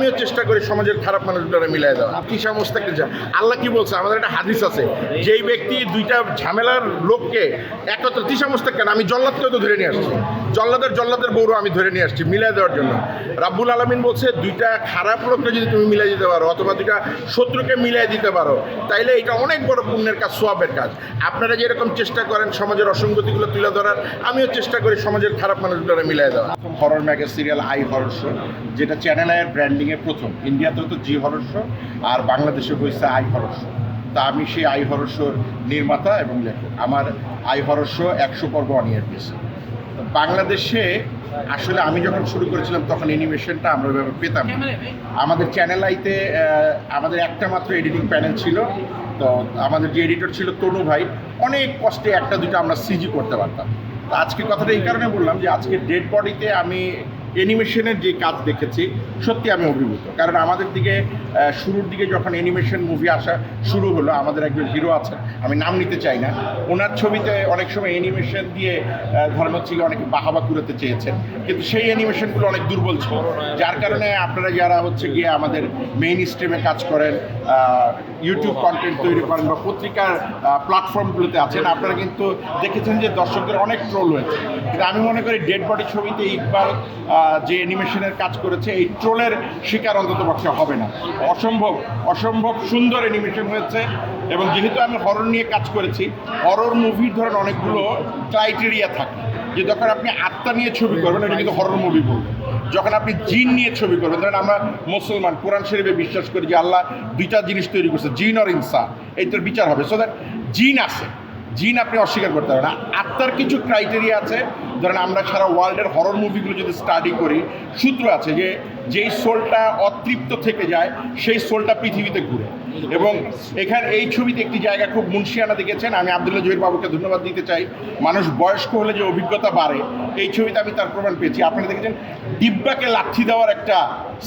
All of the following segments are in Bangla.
আমিও চেষ্টা করি সমাজের খারাপ মানুষগুলো মিলাই দেওয়া তিসা মোস্তাককে যা আল্লাহ কি বলছে? আমাদের একটা হাদিস আছে। যেই ব্যক্তি দুইটা ঝামেলার লোককে একত্র তিসা মোস্তাক কেন? আমি জল্লাদকেও তো ধরে নিয়ে আসছি। জল্লাদের জল্লাদের বউরও আমি ধরে নিয়ে আসছি মিলাই দেওয়ার জন্য। রাব্বুল আলমিন বলছে, দুইটা খারাপ লোককে যদি তুমি মিলাই দিতে পারো, অথবা দুইটা শত্রুকে মিলাই দিতে পারো, তাইলে এটা অনেক বড় পুণ্যের কাজ, সোয়াবের কাজ। আপনারা যেরকম চেষ্টা করেন সমাজের অসঙ্গতিগুলো তুলে ধরার, আমিও চেষ্টা করি সমাজের খারাপ মানুষগুলো মিলাই দেওয়া হরর ম্যাগের সিরিয়াল আই হরর শো যেটা চ্যানেল আয়ের ব্র্যান্ডিংয়ে প্রথম। ইন্ডিয়াতেও তো জি হরর শো আর বাংলাদেশে হয়েছে আই হরর শো তা আমি সেই আই হরর শোর নির্মাতা এবং লেখক। আমার আই হরর শো একশো পর্ব অনিয়ার পেয়েছে তো বাংলাদেশে আসলে আমি যখন শুরু করেছিলাম তখন অ্যানিমেশনটা আমরা ওইভাবে পেতাম না। আমাদের চ্যানেল আইতে আমাদের একটা মাত্র এডিটিং প্যানেল ছিল। তো আমাদের যে এডিটর ছিল তনু ভাই অনেক কষ্টে একটা দুটো আমরা সিজি করতে পারতাম। তো আজকে কথাটা এই কারণে বললাম যে আজকে ডেড বডিতে আমি অ্যানিমেশনের যে কাজ দেখেছি, সত্যি আমি অভিভূত। কারণ আমাদের দিকে শুরুর দিকে যখন অ্যানিমেশন মুভি আসা শুরু হলো, আমাদের একজন হিরো আছেন, আমি নাম নিতে চাই না, ওনার ছবিতে অনেক সময় অ্যানিমেশন দিয়ে গিয়ে অনেকে বাহাবা কুড়াতে চেয়েছেন। কিন্তু সেই অ্যানিমেশনগুলো অনেক দুর্বল ছিল। যার কারণে আপনারা যারা হচ্ছে গিয়ে আমাদের মেইন স্ট্রিমে কাজ করেন ইউটিউব কন্টেন্ট তৈরি করেন বা পত্রিকার প্ল্যাটফর্মগুলোতে আছেন, আপনারা কিন্তু দেখেছেন যে দর্শকদের অনেক ট্রোল হয়েছে। কিন্তু আমি মনে করি ডেড বডি ছবিতে ইকবাল যে অ্যানিমেশনের কাজ করেছে, এই ট্রোলের শিকার অন্তত পক্ষে হবে না। অসম্ভব অসম্ভব সুন্দর অ্যানিমেশন হয়েছে এবং যেহেতু আমি হরর নিয়ে কাজ করেছি হরর মুভির ধরেন অনেকগুলো ক্রাইটেরিয়া থাকে। যে যখন আপনি আত্মা নিয়ে ছবি করবেন, এটা কিন্তু হরর মুভি বলবেন। যখন আপনি জিন নিয়ে ছবি করবেন, ধরেন আমরা মুসলমান, কোরআন শরীফে বিশ্বাস করি যে আল্লাহ দুইটা জিনিস তৈরি করছে, জিন আর ইনসা এই তোর বিচার হবে। সো দ্যাট জিন আছে। জিন আপনি অস্বীকার করতে পারেন আত্মার কিছু ক্রাইটেরিয়া আছে। ধরেন আমরা সারা ওয়ার্ল্ডের হরর মুভিগুলো যদি স্টাডি করি, সূত্র আছে যে যেই সোলটা অতৃপ্ত থেকে যায়, সেই সোলটা পৃথিবীতে ঘুরে। এবং এখানে এই ছবিতে একটি জায়গা খুব মুন্সিয়ানা দেখেছেন। আমি আবদুল্লাহ জহির বাবুকে ধন্যবাদ দিতে চাই। মানুষ বয়স্ক হলে যে অভিজ্ঞতা বাড়ে, এই ছবিতে আমি তার প্রমাণ পেয়েছি। আপনারা দেখেছেন ডিব্বাকে লাথি দেওয়ার একটা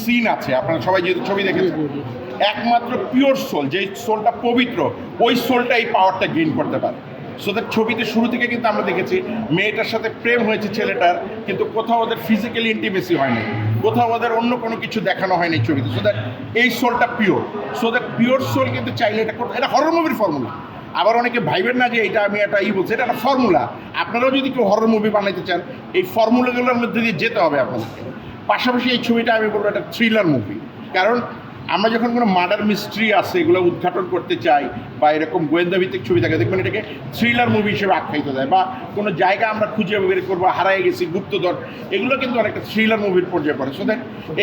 সিন আছে। আপনারা সবাই যেহেতু ছবি দেখেছেন। একমাত্র পিওর সোল যেই সোলটা পবিত্র, ওই সোলটা এই পাওয়ারটা গেইন করতে পারে। সো দ্যাট ছবিতে শুরু থেকে কিন্তু আমরা দেখেছি, মেয়েটার সাথে প্রেম হয়েছে ছেলেটার, কিন্তু কোথাও ওদের ফিজিক্যালি ইন্টিমেসি হয়নি। কোথাও ওদের অন্য কোনো কিছু দেখানো হয়নি ছবিতে। সো দ্যাট এই সোলটা pure so that pure soul কিন্তু চাইলে এটা করতে এটা হরর মুভির ফর্মুলা আবার অনেকে ভাইবেন না যে এটা আমি একটা ই বলছি, এটা একটা ফর্মুলা আপনারাও যদি কেউ হরর মুভি বানাইতে চান, এই ফর্মুলাগুলোর মধ্যে দিয়ে যেতে হবে আপনাদেরকে। পাশাপাশি এই ছবিটা আমি বলব একটা থ্রিলার মুভি কারণ আমরা যখন কোনো মার্ডার মিস্ট্রি আছে, এগুলো উদ্ঘাটন করতে চাই, বা এরকম গোয়েন্দা ভিত্তিক ছবি থাকে দেখবেন এটাকে থ্রিলার মুভি হিসেবে আখ্যায়িত দেয়, বা কোনো জায়গা আমরা খুঁজে বের করব, হারাই গেছি গুপ্তধর এগুলো কিন্তু অনেকটা থ্রিলার মুভির পর্যায়ে পড়ে। সো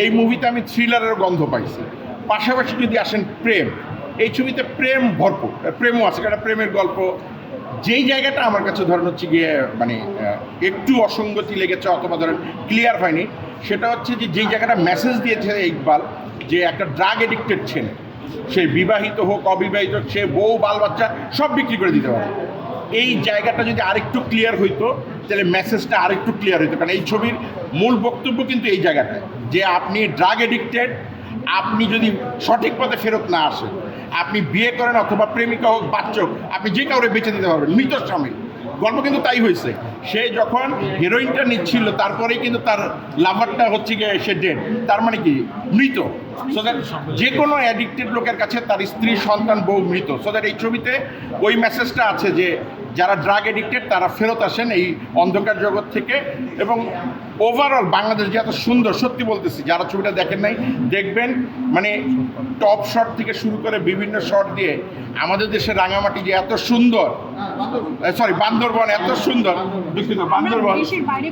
এই মুভিতে আমি থ্রিলারের গন্ধ পাইছি। পাশাপাশি যদি আসেন প্রেম, এই ছবিতে প্রেম ভরপুর প্রেমও আছে, কারণ প্রেমের গল্প, যেই জায়গাটা আমার কাছে ধরেন হচ্ছে গিয়ে মানে একটু অসঙ্গতি লেগেছে অথবা ধরেন ক্লিয়ার হয়নি, সেটা হচ্ছে যে যেই জায়গাটা মেসেজ দিয়েছে ইকবাল যে একটা ড্রাগ এডিক্টেড ছেলে সে বিবাহিত হোক অবিবাহিত হোক, সে বউ বাল বাচ্চা সব বিক্রি করে দিতে পারে। এই জায়গাটা যদি আরেকটু ক্লিয়ার হইতো তাহলে মেসেজটা আরেকটু ক্লিয়ার হইতো। কারণ এই ছবির মূল বক্তব্য কিন্তু এই জায়গাটায় যে আপনি ড্রাগ এডিক্টেড আপনি যদি সঠিক পথে ফেরত না আসেন আপনি বিয়ে করেন অথবা প্রেমিকা হোক বাচ্চা হোক আপনি যে কাউরে বেঁচে দিতে পারবেন মৃত স্বামী। গল্প কিন্তু তাই হয়েছে। সে যখন হিরোইনটা নিচ্ছিল তারপরে কিন্তু তার লাভারটা হচ্ছে গিয়ে সে ডেড তার মানে কি? মৃত। সো দ্যাট যে কোনো অ্যাডিক্টেড লোকের কাছে তার স্ত্রী, সন্তান, বউ মৃত। সো দ্যাট এই ছবিতে ওই মেসেজটা আছে যে, যারা ড্রাগ এডিক্টেড তারা ফেরত আসেন এই অন্ধকার জগৎ থেকে। এবং ওভারঅল বাংলাদেশ যে এত সুন্দর সত্যি বলতেছি যারা ছবিটা দেখেন নাই দেখবেন মানে টপ শট থেকে শুরু করে বিভিন্ন শট দিয়ে আমাদের দেশের রাঙামাটি যে এত সুন্দর সরি বান্দরবন এত সুন্দর দুঃখিত বান্দরবন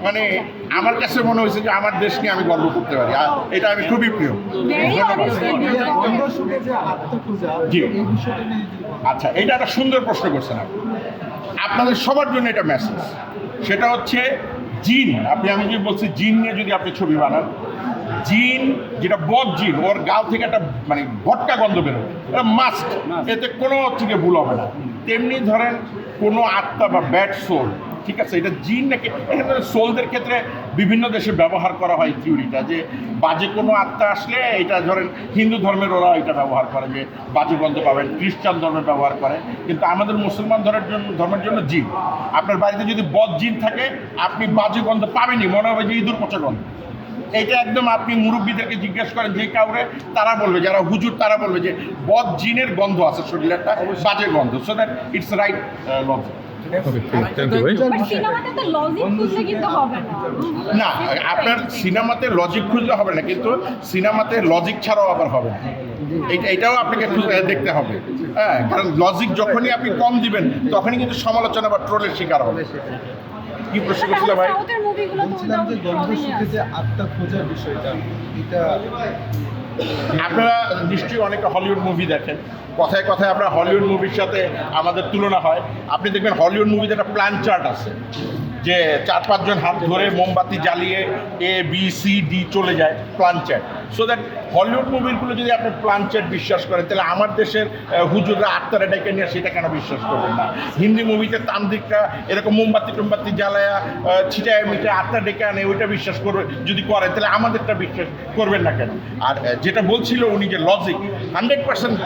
মানে আমার কাছে মনে হয়েছে যে আমার দেশ নিয়ে আমি গর্ব করতে পারি আর এটা আমি খুবই প্রিয়। জি। আচ্ছা এটা একটা সুন্দর প্রশ্ন করছেন আপনি। আপনাদের সবার জন্য এটা মেসেজ সেটা হচ্ছে জিন আপনি আমি যদি বলছি জিন নিয়ে যদি আপনি ছবি বানান জিন যেটা বদ জিন ওর গাল থেকে একটা মানে ভটকা গন্ধ বেরোবে এটা মাস্ট এতে কোনো থেকে ভুল হবে না। তেমনি ধরেন কোনো আত্মা বা ব্যাড সোল ঠিক আছে এটা জিন নাকি এখানে সোলদের ক্ষেত্রে বিভিন্ন দেশে ব্যবহার করা হয় থিওরিটা যে বাজে কোনো আত্মা আসলে এটা ধরেন হিন্দু ধর্মের ওরা এটা ব্যবহার করে যে বাজে গন্ধ পাবেন খ্রিস্টান ধর্মের ব্যবহার করে। কিন্তু আমাদের মুসলমান ধর্মের জন্য ধর্মের জন্য জিন। আপনার বাড়িতে যদি বদ জিন থাকে আপনি বাজে গন্ধ পাবেনই মনে হবে যে ইঁদুর পচা গন্ধ এইটা একদম আপনি মুরব্বীদেরকে জিজ্ঞেস করেন যে কাউরে তারা বলবে যারা হুজুর তারা বলবে যে বদ জিনের গন্ধ আছে শরীরে একটা বাজে গন্ধ। So that it's right logic thank you ভাই। বাট সিনেমাতে তো লজিক খুঁজলে কিন্তু হবে না। না আপনার সিনেমাতে লজিক খুঁজলে হবে না কিন্তু সিনেমাতে লজিক ছাড়াও আবার হবে না। এইটা এটাও আপনাকে দেখতে হবে। হ্যাঁ কারণ লজিক যখনই আপনি কম দিবেন তখনই কিন্তু সমালোচনা বা ট্রোলের শিকার হবে। কি প্রশ্ন করছিল ভাই? সাউথের মুভিগুলো তো বলছিলাম যে দ্বন্দ্বসূত্রে যে আত্মা খোঁজার বিষয়টা এটা আপনারা নিশ্চয়ই অনেকে হলিউড মুভি দেখেন। কথায় কথায় আপনার হলিউড মুভির সাথে আমাদের তুলনা হয়। আপনি দেখবেন হলিউড মুভিতে একটা প্ল্যান চার্ট আছে, যে চার পাঁচজন হাত ধরে মোমবাতি জ্বালিয়ে এ বি সি ডি চলে যায় plan chart so that Hollywood মুভিগুলো যদি আপনি প্ল্যান চার্ট বিশ্বাস করেন, তাহলে আমার দেশের হুজুররা আত্মারা ডেকে নিয়ে সেটা কেন বিশ্বাস করবেন না? হিন্দি মুভিতে তান্ত্রিকরা এরকম মোমবাতি টোমবাতি জ্বালায়া ছিটায় মিটায় আত্মা ডেকে আনে, ওইটা বিশ্বাস করবে, যদি করেন তাহলে আমাদেরটা বিশ্বাস করবেন না কেন? আর যেটা বলছিল উনি যে লজিক হান্ড্রেড পার্সেন্ট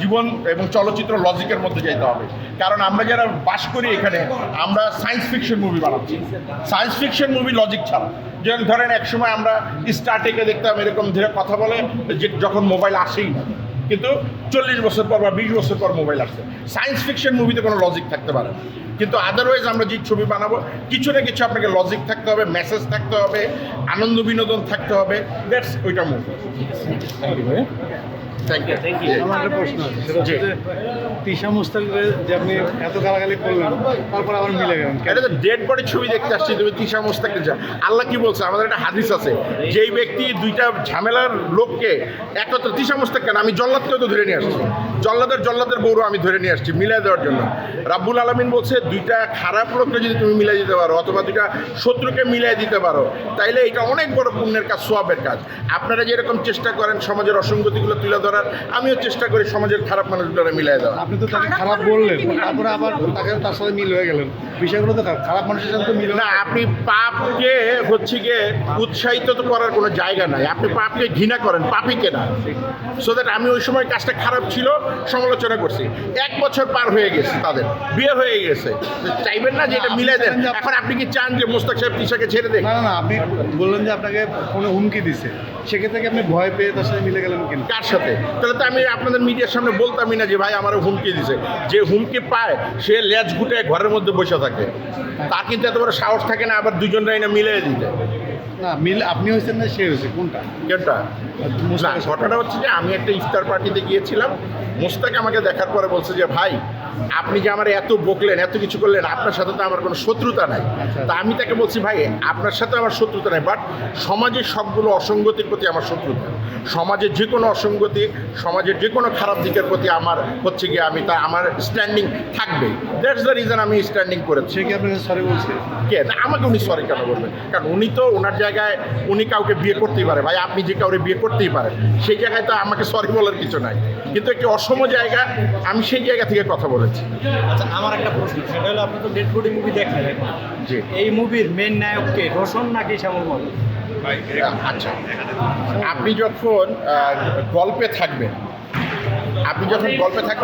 জীবন এবং চলচ্চিত্র লজিকের মধ্যে যেতে হবে। কারণ আমরা যারা বাস করি এখানে, আমরা সায়েন্স ফিকশন মুভি বানাচ্ছি। সায়েন্স ফিকশন মুভি লজিক ছাড়া। যেমন ধরেন একসময় আমরা স্টার্টিংয়ে দেখতাম এরকম ধীরে কথা বলে যে যখন মোবাইল আসেই না। কিন্তু চল্লিশ বছর পর বা বিশ বছর পর মোবাইল আসছে। সায়েন্স ফিকশন মুভিতে কোনো লজিক থাকতে পারে না। কিন্তু আদারওয়াইজ আমরা যে ছবি বানাবো, কিছু না কিছু আপনাকে লজিক থাকতে হবে মেসেজ থাকতে হবে, আনন্দ বিনোদন থাকতে হবে। দ্যাটস ওইটা মুভি থ্যাংক ইউ ভাই থ্যাংক ইউ থ্যাংক ইউ আমার প্রশ্ন আছে তিশা মুস্তাকের যে আপনি এত গালাগালি করলেন তারপর আবার মিলে গেলেন এটা তো ডেড বডি ছবি দেখতে আসছি তুমি তিশা মোস্তাকে যা আল্লাহ কি বলছে? আমাদের একটা হাদিস আছে যেই ব্যক্তি দুইটা ঝামেলার লোককে একত্র তিশা মোস্তাক কেন আমি জল্লাদকেও তো ধরে নিয়ে আসছি। জল্লাদের জল্লাদের বউরও আমি ধরে নিয়ে আসছি মিলাই দেওয়ার জন্য। রাব্বুল আলমিন বলছে দুইটা খারাপ লোককে যদি তুমি মিলাই দিতে পারো অথবা দুইটা শত্রুকে মিলাই দিতে পারো তাইলে এটা অনেক বড় পুণ্যের কাজ সোয়াবের কাজ। আপনারা যেরকম চেষ্টা করেন সমাজের অসঙ্গতিগুলো তুলে ধরার আমিও চেষ্টা করি সমাজের খারাপ মানুষগুলো মিলাই দেওয়া আপনি তো তাকে খারাপ বললেন। তারপরে আবার তাকে তার সাথে মিল হয়ে গেলেন। বিষয়গুলো তো খারাপ। মানুষের সাথে তো মিল না আপনি পাপকে হচ্ছে গিয়ে উৎসাহিত তো করার কোনো জায়গা নাই। আপনি পাপকে ঘৃণা করেন পাপিকে না সো দ্যাট আমি ওই সময় কাজটা খারাপ ছিল সমালোচনা করছি। এক বছর পার হয়ে গেছে তাদের। বিয়ে হয়ে গেছে। চাইবেন না যে এটা মিলে দেন? এখন আপনি কি চান যে মোস্তাক সাহেব তিশাকে ছেড়ে দেন? না না আপনি বললেন যে আপনাকে কোনো হুমকি দিছে। সেক্ষেত্রে আপনি ভয় পেয়ে তার সাথে মিলে গেলেন কিন্তু কার সাথে? তাহলে তো আমি আপনাদের মিডিয়ার সামনে বলতামই না যে ভাই আমার হুমকি দিছে। যে হুমকি পায় সে লেজ ঘুটে ঘরের মধ্যে বসে থাকে। তার কিন্তু এত বড় সাহস থাকে না আবার দুজন রাইনা মিলে দিতে। না মিল আপনি হয়েছেন না সে হয়েছে। কোনটা? কেনটা? না ঘটনাটা হচ্ছে যে আমি একটা ইফতার পার্টিতে গিয়েছিলাম। মোস্তাক আমাকে দেখার পরে বলছে যে ভাই আপনি যে আমার এত বকলেন এত কিছু করলেন আপনার সাথে তো আমার কোনো শত্রুতা নাই। তা আমি তাকে বলছি ভাই আপনার সাথে আমার শত্রুতা নাই বাট সমাজের সবগুলো অসঙ্গতির প্রতি আমার শত্রুতা। সমাজের যে কোনো অসঙ্গতি সমাজের যে কোনো খারাপ দিকের প্রতি আমার হচ্ছে গিয়ে আমি তা আমার স্ট্যান্ডিং থাকবেই দ্যাটস দ্য রিজন আমি স্ট্যান্ডিং করেছি। সে কি আপনাকে সরি বলছে? কে? না আমাকে উনি সরি কেন বলবেন? কারণ উনি তো ওনার জায়গায় উনি কাউকে বিয়ে করতেই পারে। ভাই আপনি যে কাউকে বিয়ে করতেই পারেন সেই জায়গায় তো আমাকে সরি বলার কিছু নাই। কিন্তু একটি অসম জায়গা আমি সেই জায়গা থেকে কথা বলেছি। আচ্ছা আমার একটা প্রশ্ন সেটা হলো আপনি তো ডেড বডি মুভি দেখলেন এখন। জি। এই মুভির মেন নায়ককে রোশন নাকি শ্যামল মল আচ্ছা। আপনি যখন গল্পে থাকবেন আপনি যখন গল্পে থাকবেন